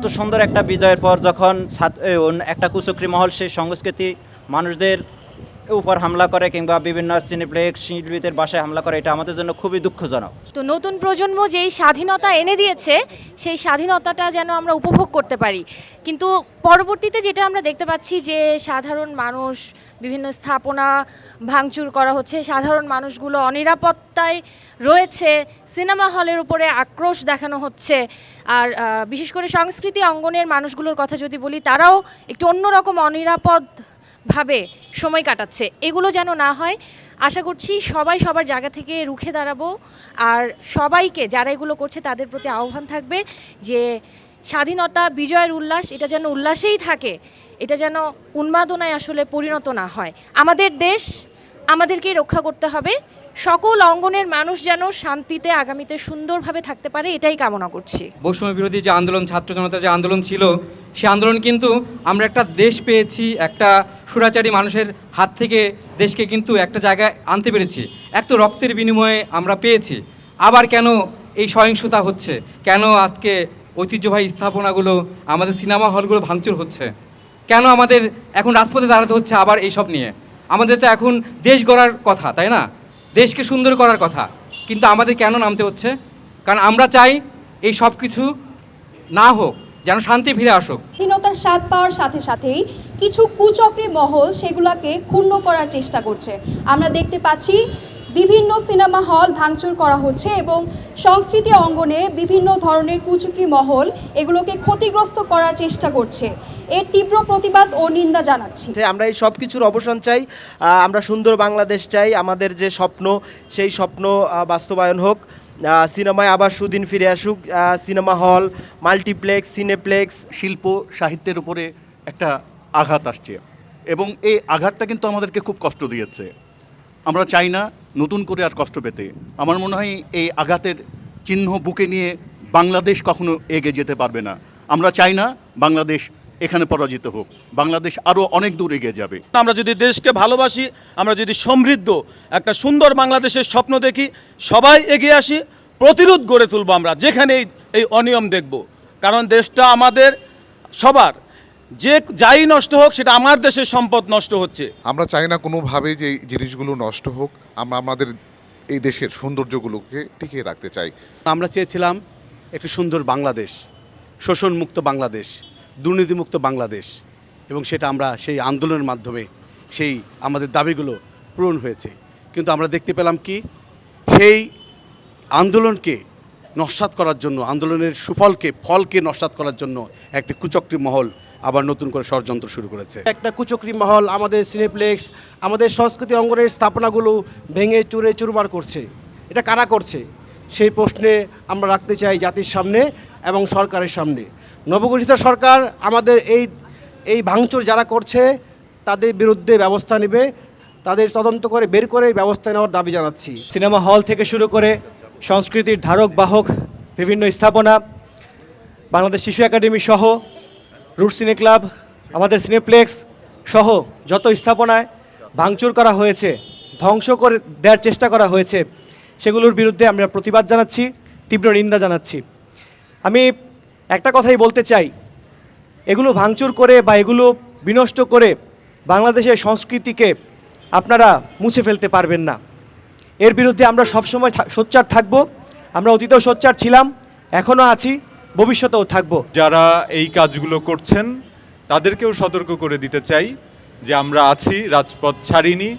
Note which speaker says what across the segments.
Speaker 1: এত সুন্দর একটা বিজয়ের পর যখন একটা কুচক্রি মহল সেই সংস্কৃতি মানুষদের উপর হামলা করে কিংবা বিভিন্ন সিনেপ্লেক্স শিল্পীদের বাসায় হামলা করে, এটা আমাদের জন্য খুবই দুঃখজনক।
Speaker 2: তো নতুন প্রজন্ম যেই স্বাধীনতা এনে দিয়েছে, সেই স্বাধীনতাটা যেন আমরা উপভোগ করতে পারি। কিন্তু পরবর্তীতে যেটা আমরা দেখতে পাচ্ছি যে, সাধারণ মানুষ, বিভিন্ন স্থাপনা ভাঙচুর করা হচ্ছে, সাধারণ মানুষগুলো অনিরাপত্তায় রয়েছে, সিনেমা হলের উপরে আক্রোশ দেখানো হচ্ছে। আর বিশেষ করে সংস্কৃতি অঙ্গনের মানুষগুলোর কথা যদি বলি, তারাও একটু অন্যরকম অনিরাপদ ভাবে সময় কাটাচ্ছে। এগুলো যেন না হয়, আশা করছি সবাই সবার জায়গা থেকে রুখে দাঁড়াবো। আর সবাইকে যারা এগুলো করছে তাদের প্রতি আহ্বান থাকবে যে স্বাধীনতা, বিজয়ের উল্লাস, এটা যেন উল্লাসেই থাকে। এটা যেন উন্মাদনায় আসলে পরিণত না হয়। আমাদের দেশ আমাদেরকেই রক্ষা করতে হবে। সকল অঙ্গনের মানুষ যেন শান্তিতে, আগামীতে সুন্দরভাবে থাকতে পারে, এটাই কামনা করছি।
Speaker 3: বৈষম্য বিরোধী যে আন্দোলন, ছাত্র জনতা যে আন্দোলন ছিল, সে আন্দোলন কিন্তু আমরা একটা দেশ পেয়েছি, একটা সুরাচারী মানুষের হাত থেকে দেশকে কিন্তু একটা জায়গায় আনতে পেরেছি। এক তো রক্তের বিনিময়ে আমরা পেয়েছি। আবার কেন এই সহিংসতা হচ্ছে? কেন আজকে ঐতিহ্যবাহী স্থাপনাগুলো, আমাদের সিনেমা হলগুলো ভাঙচুর হচ্ছে? কেন আমাদের এখন রাজপথে দাঁড়াতে হচ্ছে আবার এইসব নিয়ে? আমাদের তো এখন দেশ গড়ার কথা, তাই না? দেশকে সুন্দর করার কথা। কিন্তু আমাদের কেন নামতে হচ্ছে? কারণ আমরা চাই এই সব কিছু না হোক। যেন শান্তি ফিরে আসুক।
Speaker 4: স্বাধীনতার স্বাদ পাওয়ার সাথে সাথেই কিছু কুচক্রী মহল সেগুলোকে ক্ষুণ্ণ করার চেষ্টা করছে। আমরা দেখতে পাচ্ছি বিভিন্ন সিনেমা হল ভাঙচুর করা হচ্ছে এবং সংস্কৃতি অঙ্গনে বিভিন্ন ধরনের কুচক্রী মহল এগুলোকে ক্ষতিগ্রস্ত করার চেষ্টা করছে। এর তীব্র প্রতিবাদ ও নিন্দা জানাচ্ছি।
Speaker 5: যে আমরা এই সব কিছুর অবসান চাই আমরা সুন্দর বাংলাদেশ চাই আমাদের যে স্বপ্ন সেই স্বপ্ন বাস্তবায়ন হোক। সিনেমায় আবার সুদিন ফিরে আসুক। সিনেমা হল, মাল্টিপ্লেক্স, সিনেপ্লেক্স,
Speaker 6: শিল্প, সাহিত্যের উপরে একটা আঘাত আসছে। এবং এই আঘাতটা কিন্তু আমাদেরকে খুব কষ্ট দিয়েছে। আমরা চাই না নতুন করে আর কষ্ট পেতে। আমার মনে হয় এই আঘাতের চিহ্ন বুকে নিয়ে বাংলাদেশ কখনো এগিয়ে যেতে পারবে না। আমরা চাই না বাংলাদেশ এখানে পরাজিত হোক। বাংলাদেশ আরও অনেক দূর এগিয়ে যাবে।
Speaker 7: আমরা যদি দেশকে ভালোবাসি আমরা যদি সমৃদ্ধ একটা সুন্দর বাংলাদেশের স্বপ্ন দেখি সবাই এগিয়ে আসি প্রতিরোধ গড়ে তুলব আমরা যেখানে এই- এই অনিয়ম দেখব। কারণ দেশটা আমাদের সবার। যে যাই নষ্ট হোক সেটা আমার দেশের সম্পদ নষ্ট হচ্ছে।
Speaker 8: আমরা চাই না কোনোভাবে যে এই জিনিসগুলো নষ্ট হোক আমরা আমাদের এই দেশের সৌন্দর্যগুলোকে টিকিয়ে রাখতে চাই।
Speaker 9: আমরা চেয়েছিলাম একটি সুন্দর বাংলাদেশ শোষণমুক্ত বাংলাদেশ। দুর্নীতিমুক্ত বাংলাদেশ এবং সেটা আমরা সেই আন্দোলনের মাধ্যমে সেই আমাদের দাবিগুলো পূরণ হয়েছে। কিন্তু আমরা দেখতে পেলাম কি? সেই আন্দোলনকে নস্বাত করার জন্য, আন্দোলনের সুফলকে, ফলকে নস্বাত করার জন্য একটি কুচক্রী মহল আবার নতুন করে ষড়যন্ত্র শুরু করেছে।
Speaker 10: একটা কুচক্রি মহল আমাদের সিনেপ্লেক্স, আমাদের সংস্কৃতি অঙ্গনের স্থাপনাগুলো ভেঙে চুরে চুরমার করছে। এটা কারা করছে? সেই প্রশ্নে আমরা রাখতে চাই জাতির সামনে এবং সরকারের সামনে। নবগঠিত সরকার আমাদের এই এই ভাঙচুর যারা করছে, তাদের বিরুদ্ধে ব্যবস্থা নেবে, তাদের তদন্ত করে, বের করে ব্যবস্থা নেওয়ার দাবি জানাচ্ছি।
Speaker 11: সিনেমা হল থেকে শুরু করে সংস্কৃতির ধারক, বাহক, বিভিন্ন স্থাপনা, বাংলাদেশ শিশু একাডেমি সহ, রুট সিনে ক্লাব, আমাদের সিনেপ্লেক্স সহ যত স্থাপনায় ভাঙচুর করা হয়েছে, ধ্বংস করে দেওয়ার চেষ্টা করা হয়েছে, সেগুলোর বিরুদ্ধে আমরা প্রতিবাদ জানাচ্ছি, তীব্র নিন্দা জানাচ্ছি। আমি একটা কথাই বলতে চাই। এগুলো ভাঙচুর করে বা এগুলো বিনষ্ট করে বাংলাদেশের সংস্কৃতিকে আপনারা মুছে ফেলতে পারবেন না। এর বিরুদ্ধে আমরা সবসময় সোচ্চার থাকব। আমরা অতীতেও সোচ্চার ছিলাম, এখনও আছি, ভবিষ্যতেও থাকব।
Speaker 12: যারা এই কাজগুলো করছেন, তাদেরকেও সতর্ক করে দিতে চাই যে আমরা আছি, রাজপথ ছাড়িনি।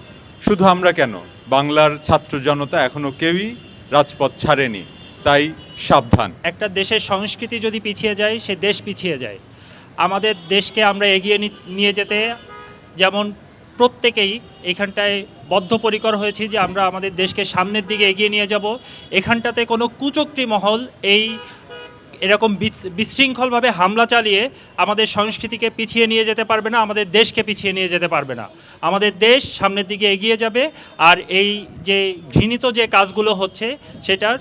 Speaker 12: শুধু আমরা কেন? বাংলার ছাত্র জনতা এখনও কেউই রাজপথ ছাড়েনি। তাই সাবধান।
Speaker 13: একটা দেশের সংস্কৃতি যদি পিছিয়ে যায়, সে দেশ পিছিয়ে যায়। আমাদের দেশকে আমরা এগিয়ে নিয়ে যেতে, যেমন প্রত্যেকেই এখানটায় বদ্ধপরিকর হয়েছি যে আমরা আমাদের দেশকে সামনের দিকে এগিয়ে নিয়ে যাব। এখানটাতে কোনো কুচক্রি মহল এই এরকম বিশ- বিশৃঙ্খলভাবে হামলা চালিয়ে আমাদের সংস্কৃতিকে পিছিয়ে নিয়ে যেতে পারবে না, আমাদের দেশকে পিছিয়ে নিয়ে যেতে পারবে না। আমাদের দেশ সামনের দিকে এগিয়ে যাবে, আর এই যে ঘৃণিত যে কাজগুলো হচ্ছে, সেটার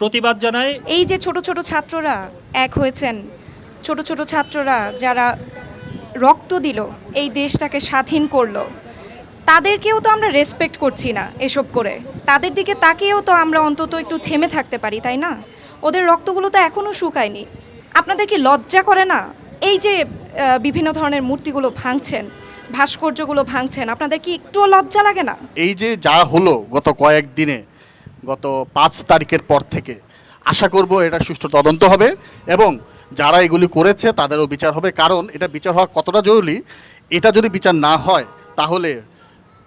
Speaker 13: প্রতিবাদ জানায়
Speaker 2: এই যে ছোট ছোট ছাত্ররা এক হয়েছেন ছোট ছোট ছাত্ররা যারা রক্ত দিল এই দেশটাকে স্বাধীন করল তাদেরকেও তো আমরা রেসপেক্ট করছি না এসব করে। তাদের দিকে তাকিয়েও তো আমরা অন্তত একটু থেমে থাকতে পারি তাই না? ওদের রক্তগুলো তো এখনও শুকায়নি।
Speaker 14: আপনাদের কি লজ্জা করে না? এই যে বিভিন্ন ধরনের মূর্তিগুলো ভাঙছেন ভাস্কর্যগুলো ভাঙছেন আপনাদের কি একটুও লজ্জা লাগে না?
Speaker 9: এই যে যা হলো গত কয়েক দিনে গত পাঁচ তারিখের পর থেকে। আশা করব এটা সুষ্ঠু তদন্ত হবে এবং যারা এগুলি করেছে তাদেরও বিচার হবে। কারণ এটা বিচার হওয়া কতটা জরুরি, এটা যদি বিচার না হয় তাহলে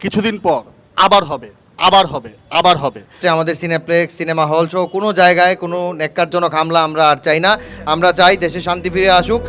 Speaker 9: কিছুদিন পর আবার হবে আবার হবে আবার হবে।
Speaker 15: যে আমাদের সিনেপ্লেক্স সিনেমা হল সহ কোনো জায়গায় কোনো নেককারজনক হামলা আমরা আর চাই না। আমরা চাই দেশে শান্তি ফিরে আসুক।